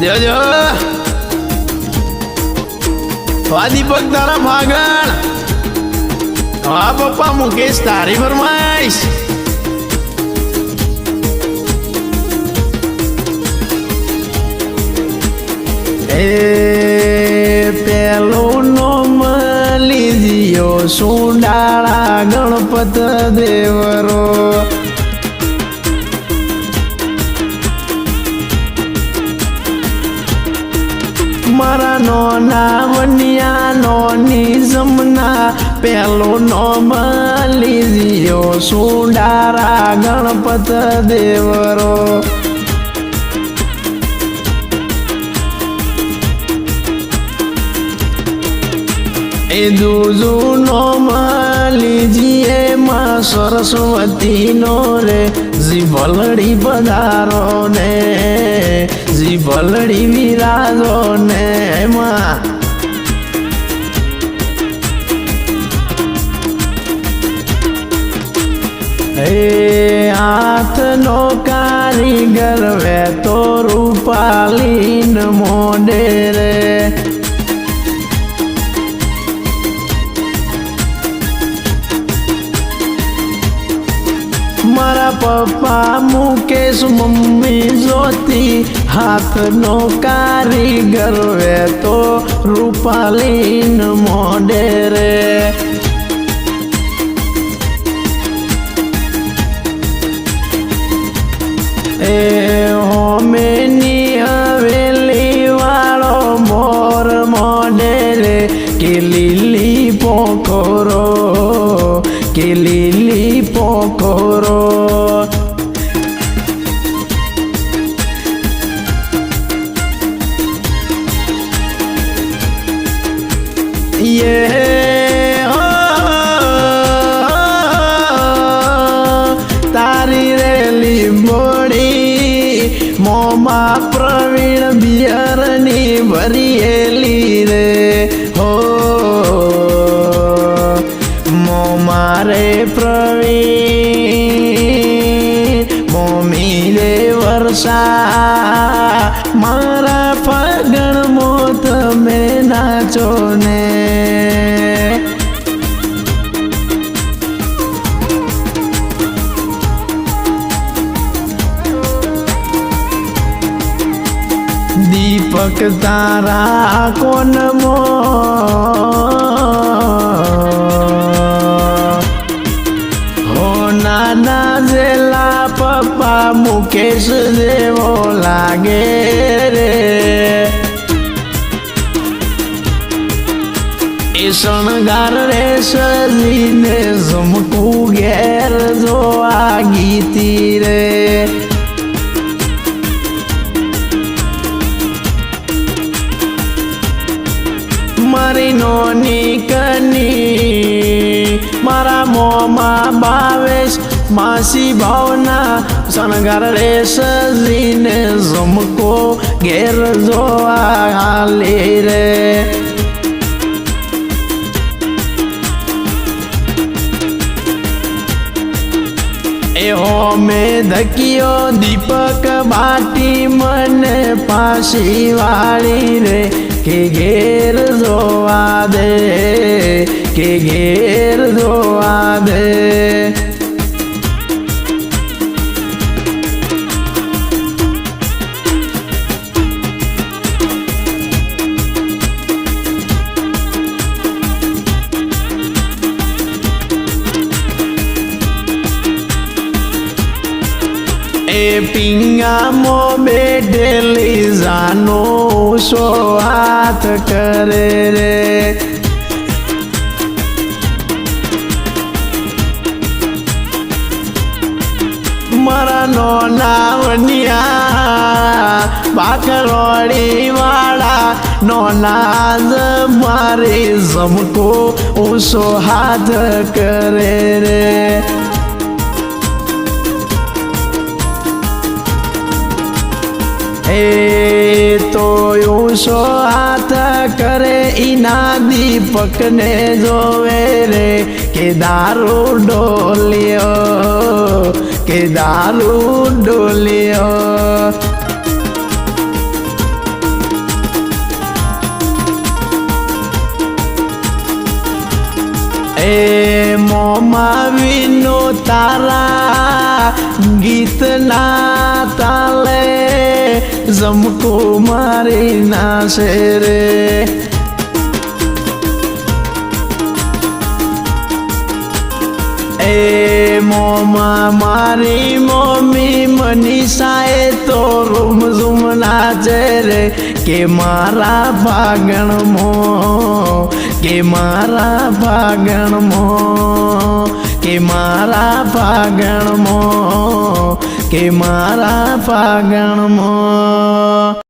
દેવજો હા દીપક તારા ફાગણ હા પપ્પા મુકેશ તારી ફરમાઈશ સુંડાળા ગણપત દેવરો. મારા નોના વનિયા નોની જમના પહેલો નોમ લીધ્યો. સુંડારા ગણપત દેવરો. એ દૂધું નો માલીજીએ માં સરસ્વતી નો રે. જી ભલડી પધારો ને જી ભલડી વિરાજો ને એમાં હે હાથનો કારીગર વે તો રૂપાલીન મોડે પપ્પા મુકેશ મમ્મી જોતી હાથનો કારીગર વે તો રૂપાલીન મોડે રે. એ હોમેની હવેલી વાળો મોર મોડે કે લીલી પોખરો, કે લીલી યે તારી રેલી મોડી મોમાં પ્રવીણ બિયરની ભરીએલી રે હો મોમાં રે પ્રવીણ મોમી રે વર્ષા દીપક તારા કોન મો હો નાના જેલા પપ્પા મુકેશ જેવો લાગે રે. એ શણગાર રે સજીને ઝમકું ઘેર જોવા ગીતી મારા ભાવેશ માસી ભાવના શણગાર રે સજીને ઝમકો ઘેર જોવા હાલે રે. એ હોમે ધકિયો દીપક બાટી મને પાછી વાળી રે, કે ઘેર જોવા દે. કે ઘેર જોવા દે એ પિંગામો બેઠેલી જાનો સો હાથ કરે રે. મારા નોના વનિયા બાકરોડી વાળા નો નાદ મારે જમકો ઓછો હાથ કરે રે. ઊંચો હાથ કરે ઈના દીપકને જોવે રે કે દારૂ ડોલ્યો, કે દારૂ ડોલ્યો. એ મોમાં વિનો તારા ગીતના જમકો મારી નાશે રે. એ મોમાં મારી મમ્મી મનીષાએ તો રૂમ ઝૂમ નાચે રે. કે મારા ભાગણમો, કે મારા ભાગણમો, કે મારા ભાગણમો. કે મારા ભાગણમો